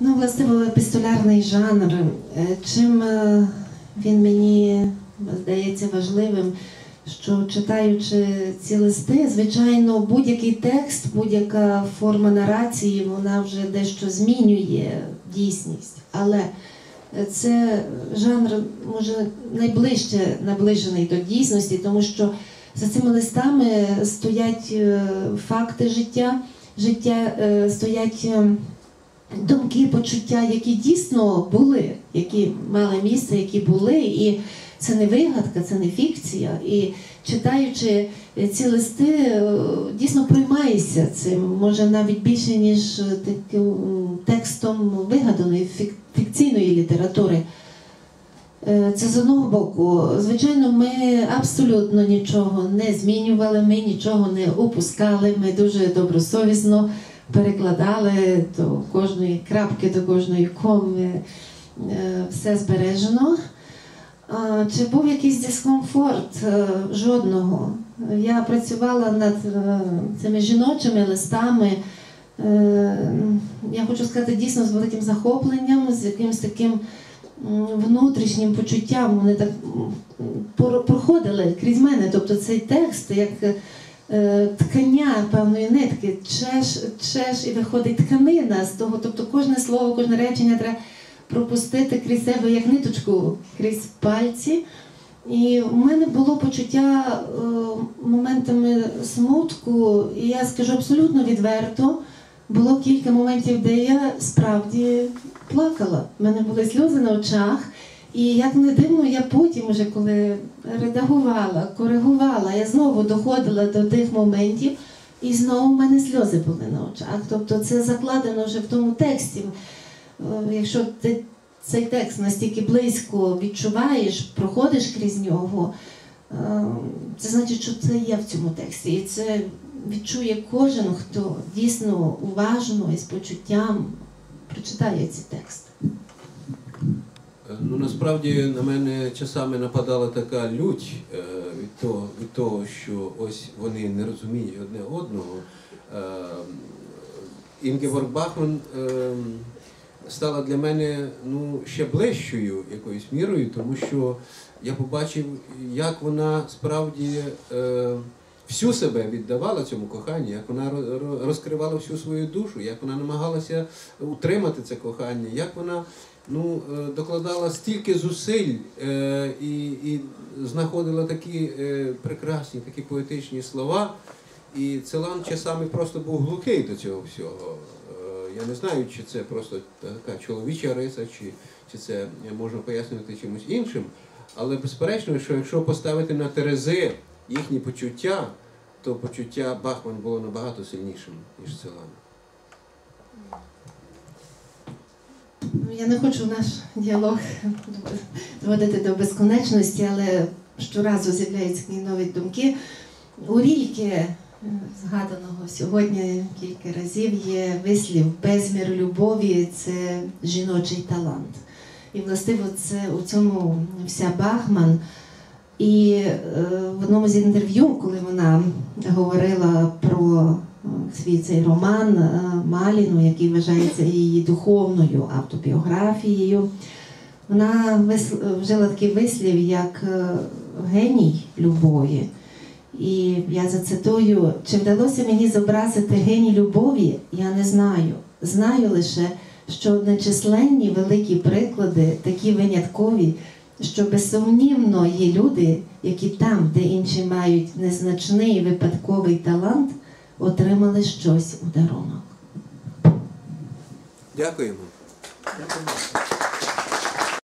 Ну, властиво, епістолярний жанр. Е, Чим е, він мені здається важливим, що читаючи ці листи, звичайно, будь-який текст, будь-яка форма нарації, вона вже дещо змінює дійсність. Але е, це жанр може найближче наближений до дійсності, тому що за цими листами стоять факти життя, життя стоять. Е, думки, почуття, які дійсно були, які мали місце, які були, і це не вигадка, це не фікція. І читаючи ці листи, е, дійсно приймаєшся цим, може навіть більше, ніж таким текстом вигаданої фікційної літератури. Е, Це з одного боку. Звичайно, ми абсолютно нічого не змінювали, ми нічого не опускали, ми дуже добросовісно перекладали до кожної крапки, до кожної коми, е, все збережено. Чи був якийсь дискомфорт? Е, Жодного. Я працювала над е, цими жіночими листами. Я хочу сказати, дійсно з великим захопленням, з якимось таким внутрішнім почуттям. Вони так проходили крізь мене. Тобто цей текст, як ткання певної нитки, чеш, чеш і виходить тканина з того. Тобто кожне слово, кожне речення треба пропустити крізь себе як ниточку, крізь пальці. І у мене було почуття е, моментами смутку, і я скажу абсолютно відверто. Було кілька моментів, де я справді плакала. У мене були сльози на очах. І як не дивно, я потім, уже коли редагувала, коригувала, я знову доходила до тих моментів, і знову в мене сльози були на очах. Тобто це закладено вже в тому тексті. Е, Якщо ти цей текст настільки близько відчуваєш, проходиш крізь нього, е, це значить, що це є в цьому тексті. І це відчує кожен, хто дійсно уважно і з почуттям прочитає цей текст. Ну насправді на мене часами нападала така лють е, від того, від того, що ось вони не розуміють одне одного. Е, Інгеборг Бахман е, стала для мене ну, ще ближчою якоюсь мірою, тому що я побачив, як вона справді всю себе віддавала цьому коханню, як вона ро- ро- розкривала всю свою душу, як вона намагалася утримати це кохання, як вона ну, е, докладала стільки зусиль е, і, і знаходила такі е, прекрасні, такі поетичні слова. І Целан часами просто був глухий до цього всього. Я не знаю, чи це просто така чоловіча риса, чи, чи це можна пояснити чимось іншим. Але безперечно, що якщо поставити на терези їхні почуття, то почуття Бахман було набагато сильнішим, ніж Целан. Я не хочу наш діалог доводити до безконечності, але щоразу з'являються нові думки. У Рільки, е, згаданого сьогодні кілька разів, є вислів безмір любові це жіночий талант. І властиво це у цьому вся Бахман. І е, в одному з інтерв'ю, коли вона говорила про свій цей роман е, Маліну, який вважається її духовною автобіографією, вона вжила такий вислів як е, геній любові. І я зацитую, чи вдалося мені зобразити геній любові, я не знаю. Знаю лише, що нечисленні великі приклади, такі виняткові, що безсумнівно є люди, які там, де інші мають незначний випадковий талант, отримали щось у дарунок. Дякуємо. Дякую.